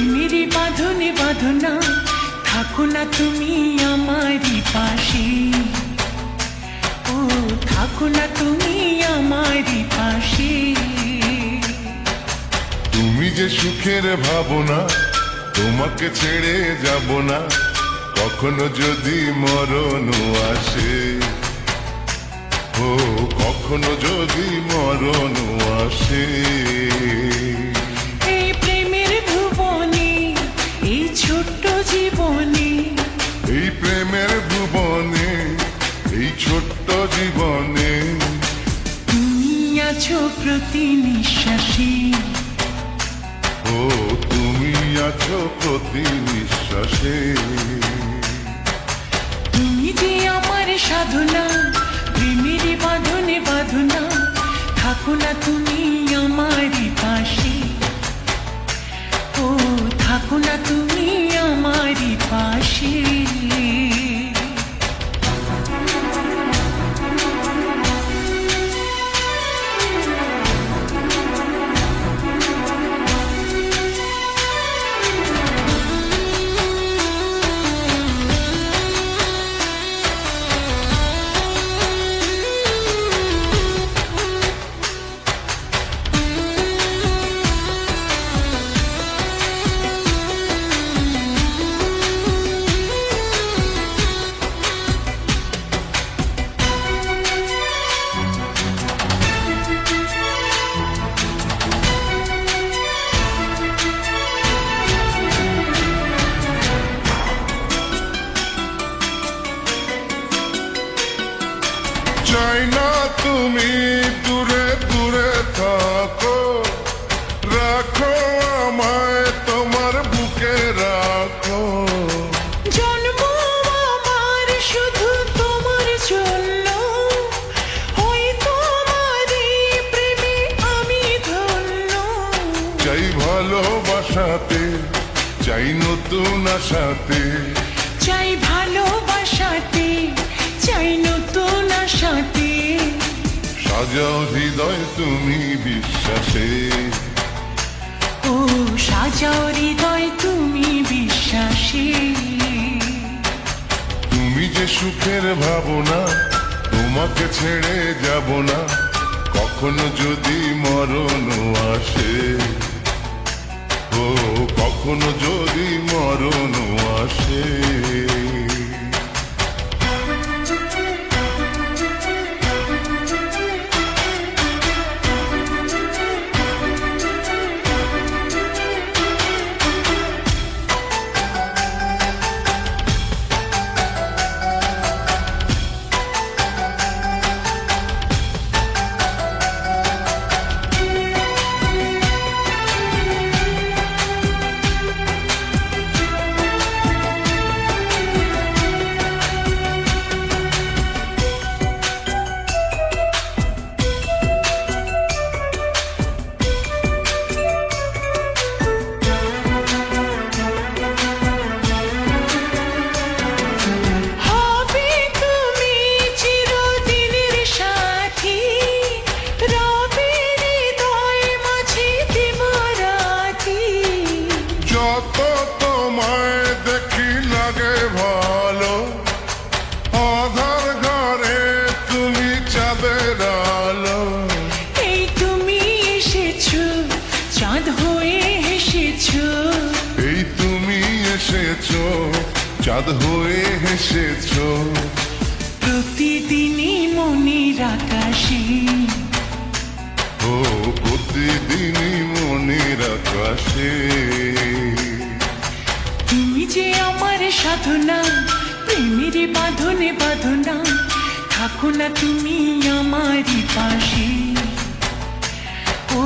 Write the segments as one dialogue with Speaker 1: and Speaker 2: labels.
Speaker 1: মেরে বাঁধনে বাঁধনা, থাকো না তুমি আমারই পাশে। ও, থাকো না তুমি আমারই পাশে।
Speaker 2: তুমি যে সুখের ভাবনা, তোমাকে ছেড়ে যাব না, কখনো যদি মরণ আসে। ও, কখনো যদি মরণ আসে।
Speaker 1: প্রতি নিঃশ্বাসে।
Speaker 2: ও তুমি আছো প্রতি নিঃশ্বাসে।
Speaker 1: তুমি যে আমার সাধনা প্রেমের বাঁধনে বাঁধনা থাকো না তুমি আমারই পাশে। ও থাকো না তুমি
Speaker 2: তুমি দূরে দূরে থাকো। রাখো আমায় তোমার বুকে রাখো।
Speaker 1: জন্ম আমার শুধু তোমার জন্য। ওই তোমারই প্রেমে আমি ধন্য।
Speaker 2: চাই ভালোবাসাতে চাই নতুন আশাতে।
Speaker 1: চাই ভালোবাসাতে চাই নতুন আশাতে।
Speaker 2: সাজাও হৃদয় তুমি বিশ্বাসে।
Speaker 1: ও সাজাও হৃদয় তুমি বিশ্বাসে।
Speaker 2: তুমি যে সুখের ভাবনা তোমাকে ছেড়ে যাব না। কখনো যদি মরণ আসে। ও কখনো যদি মরণ আসে।
Speaker 1: চাঁদ হয়ে এসেছ
Speaker 2: এই তুমি এসেছ চাঁদ হয়ে এসেছ
Speaker 1: প্রতিদিনই মনের আকাশে।
Speaker 2: ও প্রতিদিনই মনের আকাশে।
Speaker 1: তুমি যে আমার সাধনা প্রেমের বাঁধনে বাঁধনা থাকো না তুমি আমারই পাশে। ও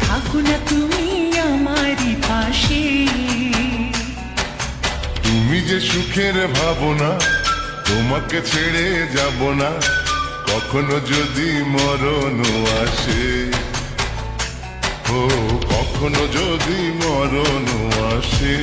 Speaker 1: থাকো না তুমি আমারই পাশে।
Speaker 2: তুমি যে সুখের ভাবনা, তোমাকে ছেড়ে যাব না, কখনো যদি মরণ আসে। ও, কখনো যদি মরণ আসে।